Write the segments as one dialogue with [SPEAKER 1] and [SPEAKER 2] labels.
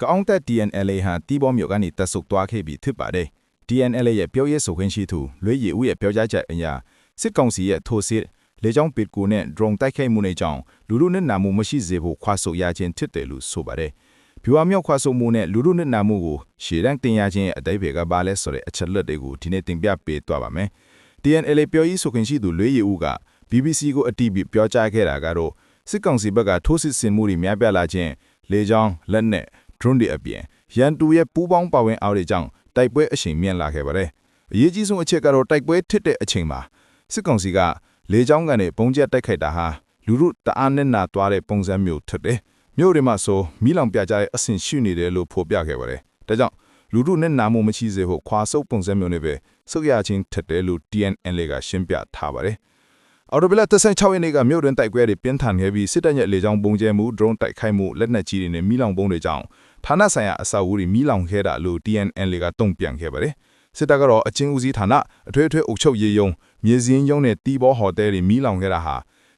[SPEAKER 1] ကအောင်တက် DNLA ဟာတီးဘောမြို့ကနေတက်ဆုတ်သွားခဲ့ပြီဖြစ်ပါတယ်။ DNLA ရဲ့ပြောရေးဆိုခွင့်ရှိသူလွေရည်ဦးရဲ့ပြောကြားချက်အရစစ်ကောင်စီရဲ့ထိုးစစ်လေကြောင်းပစ်ကူနဲ့ drone တိုက်ခိုက်မှုတွေကြောင့်လူလူနဲ့နာမှုမရှိစေဖို့ခွာဆိုရခြင်းဖြစ်တယ်လို့ဆိုပါတယ်။ဗျူဟာမြောက်ခွာဆိုမှုနဲ့လူလူနဲ့နာမှုကိုရှေ့တန်းတင်ရခြင်းရဲ့အတိတ်ဘက်ကဘာလဲဆိုတဲ့အချက်လက်တွေကိုဒီနေ့တင်ပြပေးသွားပါမယ်။ DNLA ပြောရေးဆိုခွင့်ရှိသူလွေရည်ဦးက BBC ကိုအတီးပြီးပြောကြားခဲ့တာကတော့စစ်ကောင်စီဘက်ကထိုးစစ်ဆင်မှုတွေများပြားလာခြင်းလေကြောင်းလက်နက် drone တွေအပြင်ရန်တူရဲ့ပူးပေါင်းပါဝင်အားတွေကြောင့်တိုက်ပွဲအရှိန်မြင့်လာခဲ့ပါတယ်။အရေးကြီးဆုံးအချက်ကတော့တိုက်ပွဲထစ်တဲ့အချိန်မှာစစ်ကောင်စီကလေကြောင်းကနေပုံကျက်တိုက်ခိုက်တာဟာလူလူတအားနဲ့နာသွားတဲ့ပုံစံမျိုးထစ်တယ်။မြို့တွေမှာဆိုမီးလောင်ပြကြတဲ့အဆင့်ရှိနေတယ်လို့ဖော်ပြခဲ့ပါတယ်။ဒါကြောင့်လူလူနဲ့နာမှုမရှိစေဖို့ခွာဆုပ်ပုံစံမျိုးနဲ့ပဲဆုတ်ရချင်းထစ်တယ်လို့ TNL ကရှင်းပြထားပါတယ်။အော်တိုဘလ36ရက်နေ့ကမြို့တွင်တိုက်ပွဲတွေပြင်းထန်ခဲ့ပြီးစစ်တပ်ရဲ့လေကြောင်းပုံကျဲမှု drone တိုက်ခိုက်မှုလက်နက်ကြီးတွေနဲ့မီးလောင်ပုံတွေကြောင့် ဌာနဆိုင်ရာအဆောက်အဦတွေမီးလောင်ခဲ့တာလို့ TNL ကတုံ့ပြန်ခဲ့ပါတယ်။စစ်တပ်ကတော့အချင်းဦးစီးဌာနအထွေထွေအုပ်ချုပ်ရေးယုံမြေစင်းယုံနဲ့တီးဘောဟိုတယ်တွေမီးလောင်ခဲ့တာဟာ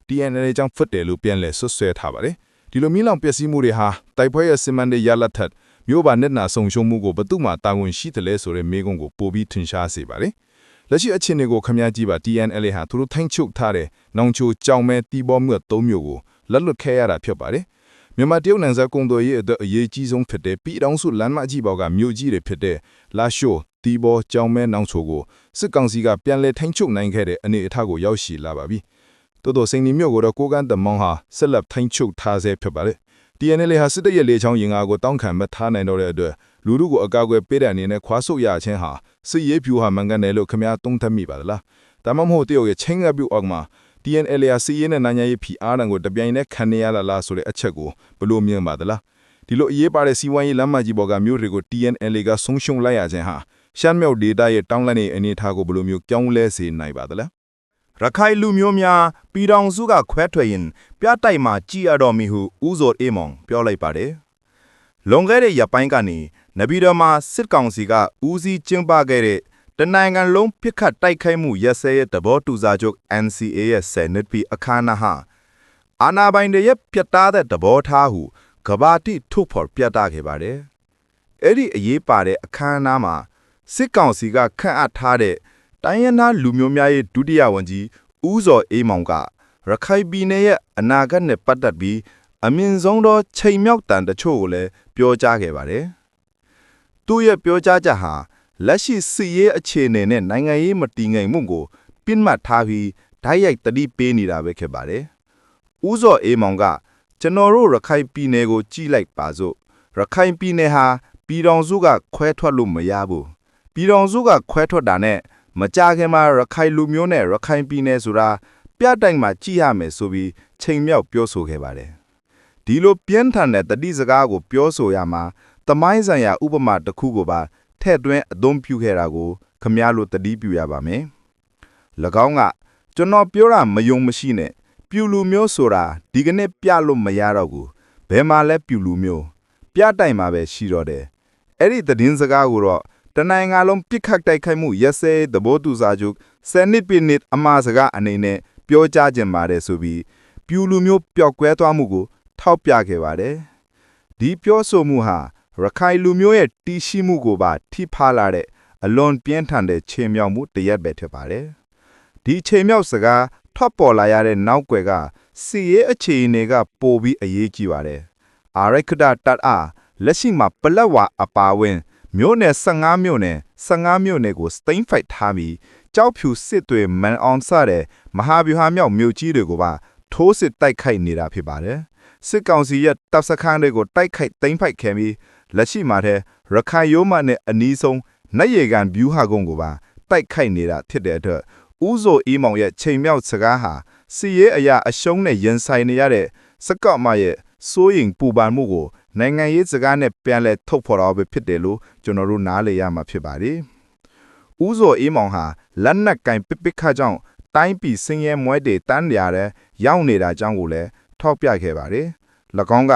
[SPEAKER 1] TNL ကြောင့်ဖတ်တယ်လို့ပြန်လည်ဆွဆွဲထားပါတယ်။ဒီလိုမီးလောင်ပျက်စီးမှုတွေဟာတိုက်ပွဲရဲ့စီမံတဲ့ရလတ်ထက်မြို့ပါနဲ့နာဆုံရှုံမှုကိုဘသူမှတာဝန်ရှိတယ်လဲဆိုတဲ့မေးခွန်းကိုပိုပြီးထင်ရှားစေပါတယ်။လက်ရှိအခြေအနေကိုခမည်းကြည့်ပါ TNL ဟာသူတို့ထိုင်းချုပ်ထားတဲ့နောင်ချိုကြောင်မဲတီးဘောမြို့သုံးမြို့ကိုလက်လွတ်ခဲ့ရတာဖြစ်ပါတယ်။ မြန်မာတရုတ်နိုင်ငံကုံတော်ရေးအတွက်အရေးကြီးဆုံးဖြစ်တဲ့ပြည်တော်စုလမ်းမကြီးပေါ်ကမြို့ကြီးတွေဖြစ်တဲ့လာရှိုးတီဘောကြောင်မဲနောင်ချိုကိုစစ်ကောင်စီကပြန်လည်ထိန်းချုပ်နိုင်ခဲ့တဲ့အနေအထားကိုရောက်ရှိလာပါပြီ။တိုးတိုစိန်နီမြို့ကိုတော့ကိုကန်းတမောင်ဟာဆက်လက်ထိန်းချုပ်ထားဆဲဖြစ်ပါတယ်။ TNL ဟာစစ်တပ်ရဲ့လေချောင်းရင်အားကိုတောင်းခံမထားနိုင်တော့တဲ့အတွက်လူလူကိုအကာအကွယ်ပေးတဲ့အနေနဲ့ခွာဆုတ်ရခြင်းဟာစစ်ရေးဖြူဟာမှန်ကန်တယ်လို့ခမည်းသုံးသပ်မိပါသလား။ဒါမှမဟုတ်တရုတ်ရဲ့ချင်းငပ်ပြုအောက်မှာ TNL ဟာစီးရဲနဲ့နိုင်ငံရေးဖိအားတံကိုတပြိုင်နက်ခံနေရလာလားဆိုတဲ့အချက်ကိုဘယ်လိုမြင်ပါသလားဒီလိုအရေးပါတဲ့စီးပွားရေးလမ်းမကြီးပေါ်ကမြို့တွေကို TNL ကဆုံးရှုံးလိုက်ရခြင်းဟာရှမ်းမြောက်ဒေသရဲ့တောင်းလန့်တဲ့အနေအထားကိုဘယ်လိုမျိုးကြောင်းလဲစေနိုင်ပါသလဲ
[SPEAKER 2] ရခိုင်လူမျိုးများပြည်တော်စုကခွဲထွက်ရင် ပြတိုက်မှာကြည်ရတော်မီဟုဦးဇော်အေးမောင်ပြောလိုက်ပါတယ်လွန်ခဲ့တဲ့ရပိုင်းကနေနဗီတော်မှာစစ်ကောင်စီကဦးစီးကျင်းပခဲ့တဲ့ တနိုင်ငံလုံးပြစ်ခတ်တိုက်ခိုက်မှုရက်စဲရဲ့တဘောတူစာချုပ် NCA ရဲ့ဆယ်နှစ်ပြည့်အခမ်းအနားဟာအာနာပိုင်တွေရဲ့ပြတ်သားတဲ့သဘောထားဟုကဘာတိထုတ်ဖော်ပြသခဲ့ပါတယ်။အဲ့ဒီအရေးပါတဲ့အခမ်းအနားမှာစစ်ကောင်စီကခန့်အပ်ထားတဲ့တိုင်းရင်းသားလူမျိုးများရဲ့ဒုတိယဝန်ကြီးဦးဇော်အေးမောင်ကရခိုင်ပြည်နယ်ရဲ့အနာဂတ်နဲ့ပတ်သက်ပြီးအမြင့်ဆုံးသောချိန်မြောက်တန်တချို့ကိုလည်းပြောကြားခဲ့ပါတယ်။သူ့ရဲ့ပြောကြားချက်ဟာ လက်ရှိစစ်ရေးအခြေအနေနဲ့နိုင်ငံရေးမတည်ငြိမ်မှုကိုပြစ်မှတ်ထားပြီးဓာတ်ရိုက်တတိပေးနေတာပဲဖြစ်ပါတယ်။ဦးဇော်အေးမောင်ကကျွန်တော်တို့ရခိုင်ပြည်နယ်ကိုကြည်လိုက်ပါစို့ရခိုင်ပြည်နယ်ဟာပြည်တော်စုကခွဲထွက်လို့မရဘူးပြည်တော်စုကခွဲထွက်တာနဲ့မကြခင်မှာရခိုင်လူမျိုးနဲ့ရခိုင်ပြည်နယ်ဆိုတာပြတိုင်မှာကြည်ရမယ်ဆိုပြီးချိန်မြောက်ပြောဆိုခဲ့ပါတယ်ဒီလိုပြင်းထန်တဲ့တတိစကားကိုပြောဆိုရမှာတမိုင်းဆိုင်ရာဥပမာတစ်ခုကိုပါ ထဲ့သွင်းအသုံးပြုခဲ့တာကိုခမားလို့တတိပြုရပါမယ်၎င်းကကျွန်တော်ပြောတာမယုံမရှိနဲ့ပြူလူမျိုးဆိုတာဒီကနေ့ပြလို့မရတော့ဘူးဘယ်မှာလဲပြူလူမျိုးပြတိုင်မှာပဲရှိတော့တယ်အဲ့ဒီသတင်းစကားကိုတော့တနိုင်ငံလုံးပြစ်ခတ်တိုက်ခိုက်မှုရက်စဲသဘောတူစာချုပ်စနစ်ပြနစ်အမှားစကားအနေနဲ့ပြောကြားခြင်းပါတယ်ဆိုပြီးပြူလူမျိုးပျောက်ကွဲသွားမှုကို ထောက်ပြခဲ့ပါတယ်ဒီပြောဆိုမှုဟာ ရခိုင်လူမျိုးရဲ့တီးရှိမှုကိုပါထိဖားလာတဲ့အလွန်ပြင်းထန်တဲ့ခြေမြောက်မှုတရက်ပဲဖြစ်ပါတယ်ဒီခြေမြောက်စကားထွက်ပေါ်လာရတဲ့နောက်ွယ်ကစီရဲ့အခြေအနေကပိုပြီးအရေးကြီးပါတယ်။အာရခဒတတ်အားလက်ရှိမှာပလက်ဝါအပါဝင်မြို့နယ်15မြို့နယ်15မြို့နယ်ကိုစသိမ်းဖိုက်ထားပြီးကြောက်ဖြူစစ်တွေမန်အောင်စတဲ့မဟာဗျူဟာမြောက်မြို့ကြီးတွေကိုပါထိုးစစ်တိုက်ခိုက်နေတာဖြစ်ပါတယ်။စစ်ကောင်စီရဲ့တပ်စခန်းတွေကိုတိုက်ခိုက်သိမ်းဖိုက်ခဲ့ပြီး လက်ရှိမှာတဲ့ရခိုင်ရိုးမနဲ့အနီးဆုံးနိုင်ရကန်ဗျူဟာကုန်းကိုပါတိုက်ခိုက်နေတာဖြစ်တဲ့အတွက်ဦးဇိုအီးမောင်ရဲ့ချိန်မြောက်စကားဟာစီရဲအရာအရှုံးနဲ့ရင်ဆိုင်နေရတဲ့စကော့မရဲ့စိုးရင်ပူပန်မှုကိုနိုင်ငံရေးစကားနဲ့ပြန်လဲထုတ်ဖော်တော့ပဲဖြစ်တယ်လို့ကျွန်တော်တို့နားလည်ရမှာဖြစ်ပါတယ်။ဦးဇော်အေးမောင်ဟာလက်နက်ကင်ပစ်ပစ်ခါကြောင့်တိုင်းပြည်စင်းရဲမွဲတွေတန်းရတဲ့ရောက်နေတာကြောင့်ကိုလည်းထောက်ပြခဲ့ပါတယ်။၎င်းက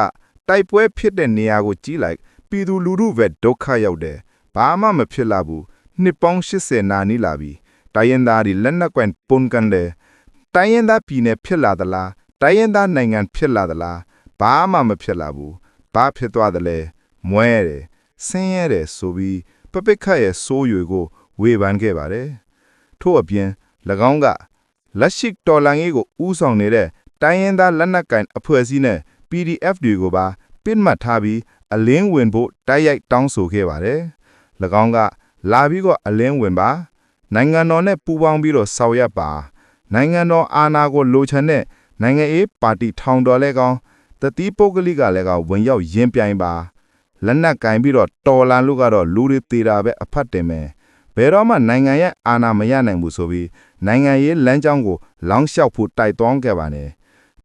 [SPEAKER 2] တိုက်ပွဲဖြစ်တဲ့နေရာကိုကြီးလိုက် ပြည်သူလူထုပဲဒုက္ခရောက်တယ်။ဘာမှမဖြစ်လာဘူး။နှစ်ပေါင်း80နာနီးလာပြီ။တိုင်းရင်းသားတွေလက်နက်ကွင်ပုံကန်တယ်တိုင်းရင်းသားပြည်နယ်ဖြစ်လာသလားတိုင်းရင်းသားနိုင်ငံဖြစ်လာသလားဘာမှမဖြစ်လာဘူးဘာဖြစ်သွားသလဲမွဲတယ်ဆင်းရဲတယ်ဆိုပြီးပပိတ်ခတ်ရဲ့ဆိုးရွေကိုဝေဖန်ခဲ့ပါတယ်ထို့အပြင်၎င်းကလက်ရှိတော်လန်ရေးကိုဥဆောင်နေတဲ့တိုင်းရင်းသားလက်နက်ကိုင်အဖွဲ့အစည်းနဲ့ PDF တွေကိုပါပစ်မှတ်ထားပြီး အလင်းဝင်ဖို့တိုက်ရိုက်တောင်းဆိုခဲ့ပါတယ်၎င်းကလာပြီးတော့အလင်းဝင်ပါနိုင်ငံတော်နဲ့ပူးပေါင်းပြီးတော့ဆောင်ရွက်ပါနိုင်ငံတော်အာဏာကိုလိုချင်တဲ့နိုင်ငံရေးပါတီထောင်တော်လဲကောင်းတတိပုဂ္ဂလိကလည်းကောင်းဝင်ရောက်ရင်ပြိုင်ပါလက်နက်ကင်ပြီးတော့တော်လန်လို့ကတော့လူတွေသေးတာပဲအဖတ်တင်မယ်ဘယ်တော့မှနိုင်ငံရဲ့အာဏာမရနိုင်ဘူးဆိုပြီးနိုင်ငံရေးလမ်းကြောင်းကိုလောင်းလျှောက်ဖို့တိုက်တွန်းခဲ့ပါနဲ့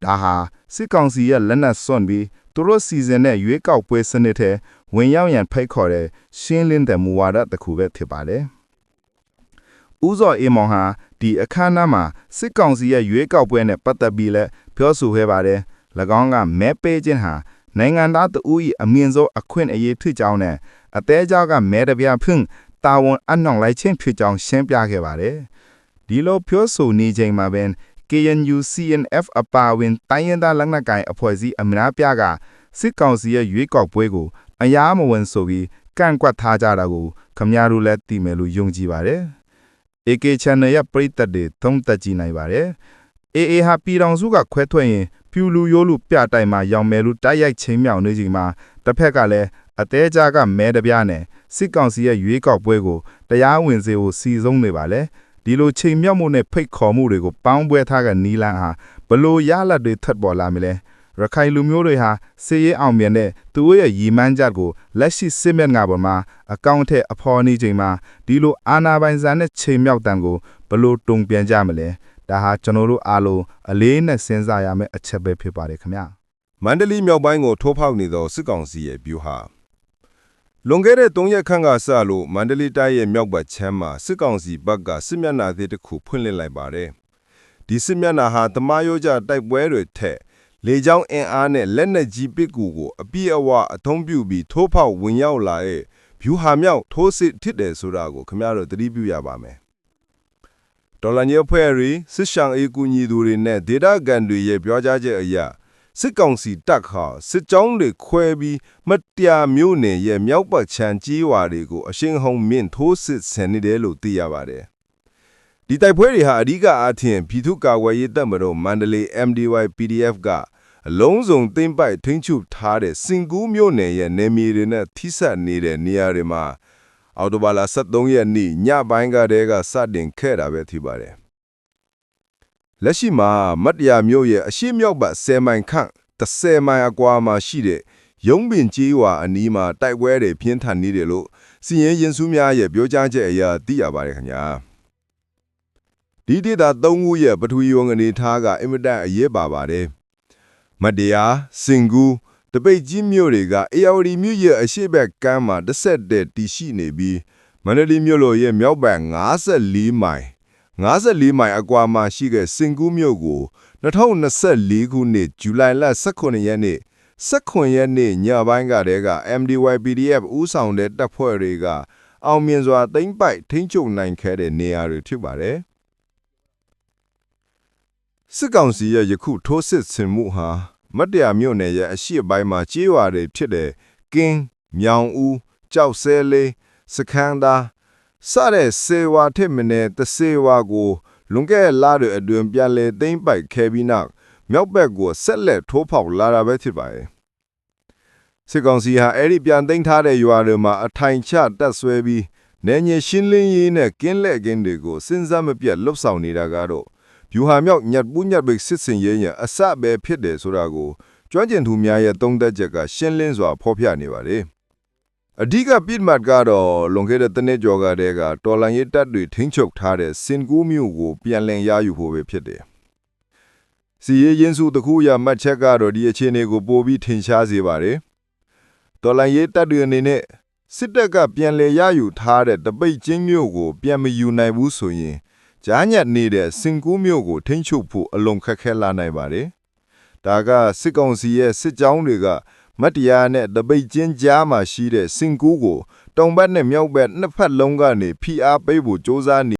[SPEAKER 2] ဒါဟာစစ်ကောင်စီရဲ့လက်နက်စွန့်ပြီး သူတို့စီစဉ်တဲ့ရွေးကောက်ပွဲစနစ်ထဲဝင်ရောက်ရန်ဖိတ်ခေါ်တဲ့ရှင်းလင်းတဲ့မူဝါဒတစ်ခုပဲဖြစ်ပါတယ်ဦးစောအေးမောင်ဟာဒီအခမ်းအနားမှာစစ်ကောင်စီရဲ့ရွေးကောက်ပွဲနဲ့ပတ်သက်ပြီးလဲပြောဆိုခဲ့ပါတယ်။၎င်းကမဲပေးခြင်းဟာနိုင်ငံသားတဦး၏အမြင့်ဆုံးအခွင့်အရေးဖြစ်ကြောင်းနဲ့အသေးကြောက်ကမဲတပြားဖွင့်တာဝန်အနှောင့်လိုက်ခြင်းဖြစ်ကြောင်းရှင်းပြခဲ့ပါတယ်။ဒီလိုပြောဆိုနေချိန်မှာပင် KNU CNF အပါအဝင်တိုင်းရင်းသားလက်နက်ကိုင်အဖွဲ့အစည်းအများပြားကစစ်ကောင်စီရဲ့ရွေးကောက်ပွဲကိုအယားမဝင်ဆိုပြီးကန့်ကွက်ထားကြတာကိုခမများတို့လည်းသိမယ်လို့ယုံကြည်ပါတယ်။ AK Channel ရဲ့ပရိသတ်တွေသုံးသက်ကြည့်နိုင်ပါတယ်။ AA ဟာပြည်တော်စုကခွဲထွက်ရင်ပြူလူရိုးလူပြတိုင်မှာရောင်မယ်လူတိုက်ရိုက်ချင်းမြောင်နေချိန်မှာတစ်ဖက်ကလည်းအသေးကြားကမဲတပြားနဲ့စစ်ကောင်စီရဲ့ရွေးကောက်ပွဲကိုတရားဝင်စေကိုစီဆုံးနေပါလေ ဒီလိုချိန်မြောက်မှုနဲ့ဖိတ်ခေါ်မှုတွေကိုပေါင်းပွဲထားကနီလန်းဟာဘလို့ရလဒ်တွေထပ်ပေါ်လာမလဲရခိုင်လူမျိုးတွေဟာစေရေးအောင်မြင်တဲ့သူတို့ရဲ့ရည်မှန်းချက်ကိုလက်ရှိစစ်မျက်နှာပေါ်မှာအကောင့်ထဲအဖော်နေချိန်မှာဒီလိုအာနာပိုင်စာနဲ့ချိန်မြောက်တန်ကိုဘလို့တုံပြန်ကြမလဲဒါဟာကျွန်တော်တို့အားလုံးအလေးနဲ့စဉ်းစားရမယ့်အချက်ပဲဖြစ်ပါတယ်ခင်ဗျာ
[SPEAKER 3] မန္တလေးမြောက်ပိုင်းကိုထိုးဖောက်နေသောစစ်ကောင်စီရဲ့ဗျူဟာ လွန်ခဲ့တဲ့3ရက်ခန့်ကစလို့မန္တလေးတိုင်းရဲ့မြောက်ဘက်ချမ်းမှာစစ်ကောင်စီဘက်ကစစ်မျက်နှာသစ်တစ်ခုဖွင့်လှစ်လိုက်ပါတယ်။ဒီစစ်မျက်နှာဟာတမယောကြတိုက်ပွဲတွေထက်လေကြောင်းအင်အားနဲ့လက်နက်ကြီးပစ်ကူကိုအပြည့်အဝအသုံးပြုပြီးထိုးဖောက်ဝင်ရောက်လာတဲ့ဗျူဟာမြောက်ထိုးစစ်ဖြစ်တယ်ဆိုတာကိုခင်ဗျားတို့သတိပြုရပါမယ်။ဒေါ်လာညဖွဲ့ရီစစ်ရှောင်းအေးကူညီသူတွေနဲ့ဒေတာကန်တွေရဲ့ပြောကြားချက်အရ စစ်ကောင်စီတပ်ခါစစ်ကြောင်းတွေခွဲပြီးမတရားမျိုးနယ်ရဲ့မြောက်ပတ်ချမ်းကြီးဝါတွေကိုအရှင်းဟုံမြင့်ထိုးစစ်ဆင်နေတယ်လို့သိရပါတယ်။ဒီတိုက်ပွဲတွေဟာအဓိကအားဖြင့်ပြည်သူ့ကာကွယ်ရေးတပ်မတော်မန္တလေး MDY PDF ကအလုံးစုံသိမ့်ပိုက်ထိန်းချုပ်ထားတဲ့စင်ကူးမျိုးနယ်ရဲ့နေမြေတွေနဲ့ထိစပ်နေတဲ့နေရာတွေမှာအော်တိုဘာလ23ရက်နေ့ညပိုင်းကတည်းကစတင်ခဲ့တာပဲဖြစ်ပါတယ်။ လက်ရှိမှာမတ်တရာမြို့ရဲ့အရှိမြောက်ဘက်10မိုင်ခန့်30မိုင်အကွာမှာရှိတဲ့ရုံးပင်ကြီးဝါအနီးမှာတိုက်ပွဲတွေပြင်းထန်နေတယ်လို့စီရင်ရင်စုများရဲ့ပြောကြားချက်အရသိရပါတယ်ခင်ဗျာဒီဒေတာ၃ခုရဲ့ပထဝီဝင်အနေထားကအင်မတန်အရေးပါပါတယ်မတ်တရာစင်ကူတပိတ်ကြီးမြို့တွေကအေယာဝတီမြို့ရဲ့အရှိဘက်ကမ်းမှာတစ်ဆက်တည်းတည်ရှိနေပြီးမန္တလေးမြို့လိုရဲ့မြောက်ဘက်54မိုင် 54မိုင်အကွာမှာရှိတဲ့စင်ကူးမြို့ကို2024ခုနှစ်ဇူလိုင်လ18ရက်နေ့18ရက်နေ့ညပိုင်းကတည်းက MDY PDF ဦးဆောင်တဲ့တပ်ဖွဲ့တွေကအောင်မြင်စွာသိမ်းပိုက်ထိန်းချုပ်နိုင်ခဲ့တဲ့နေရာတွေဖြစ်ပါတယ်စစ်ကောင်စီရဲ့ယခုထိုးစစ်ဆင်မှုဟာမတ်တရာမြို့နယ်ရဲ့အရှိအပိုင်းမှာကြေးရွာတွေဖြစ်တဲ့ကင်းမြောင်ဦးကြောက်ဆဲလေးစခန်းသား စတဲ့စေဝါထစ်မနဲ့တစေဝါကိုလွန်ခဲ့တဲ့လတွေအတွင်းပြန်လည်သိမ့်ပိုက်ခဲ့ပြီးနောက်မြောက်ဘက်ကိုဆက်လက်ထိုးဖောက်လာတာပဲဖြစ်ပါတယ်စစ်ကောင်စီဟာအဲ့ဒီပြန်သိမ်းထားတဲ့ရွာတွေမှာအထိုင်ချတက်ဆွဲပြီးနေညရှင်းလင်းရေးနဲ့ကင်းလက်ကင်းတွေကိုစဉ်စားမပြတ်လှုပ်ဆောင်နေတာကတော့ဗျူဟာမြောက်ညက်ပူးညက်ပိတ်စစ်စင်ရေးရဲ့အစပဲဖြစ်တယ်ဆိုတာကိုကျွမ်းကျင်သူများရဲ့သုံးသက်ချက်ကရှင်းလင်းစွာဖော်ပြနေပါတယ် အဓိကပြစ်မှတ်ကတော့လွန်ခဲ့တဲ့တနေ့ကျော်ကတည်းကတော်လန်ရေးတပ်တွေထိန်းချုပ်ထားတဲ့စင်ကူးမြို့ကိုပြန်လည်ရယူဖို့ပဲဖြစ်တယ်။စီရေးရင်စုတစ်ခုရမှတ်ချက်ကတော့ဒီအခြေအနေကိုပိုပြီးထင်ရှားစေပါတယ်။တော်လန်ရေးတပ်တွေအနေနဲ့စစ်တပ်ကပြန်လည်ရယူထားတဲ့တပိတ်ချင်းမြို့ကိုပြန်မယူနိုင်ဘူးဆိုရင်ကြားညက်နေတဲ့စင်ကူးမြို့ကိုထိန်းချုပ်ဖို့အလွန်ခက်ခဲလာနိုင်ပါတယ်။ဒါကစစ်ကောင်စီရဲ့စစ်ကြောင်းတွေက မတ်တရားနဲ့တပိတ်ချင်းကြားမှာရှိတဲ့စင်ကူးကိုတုံဘက်နဲ့မြောက်ဘက်နှစ်ဖက်လုံးကနေဖိအားပေးဖို့စ조사နေ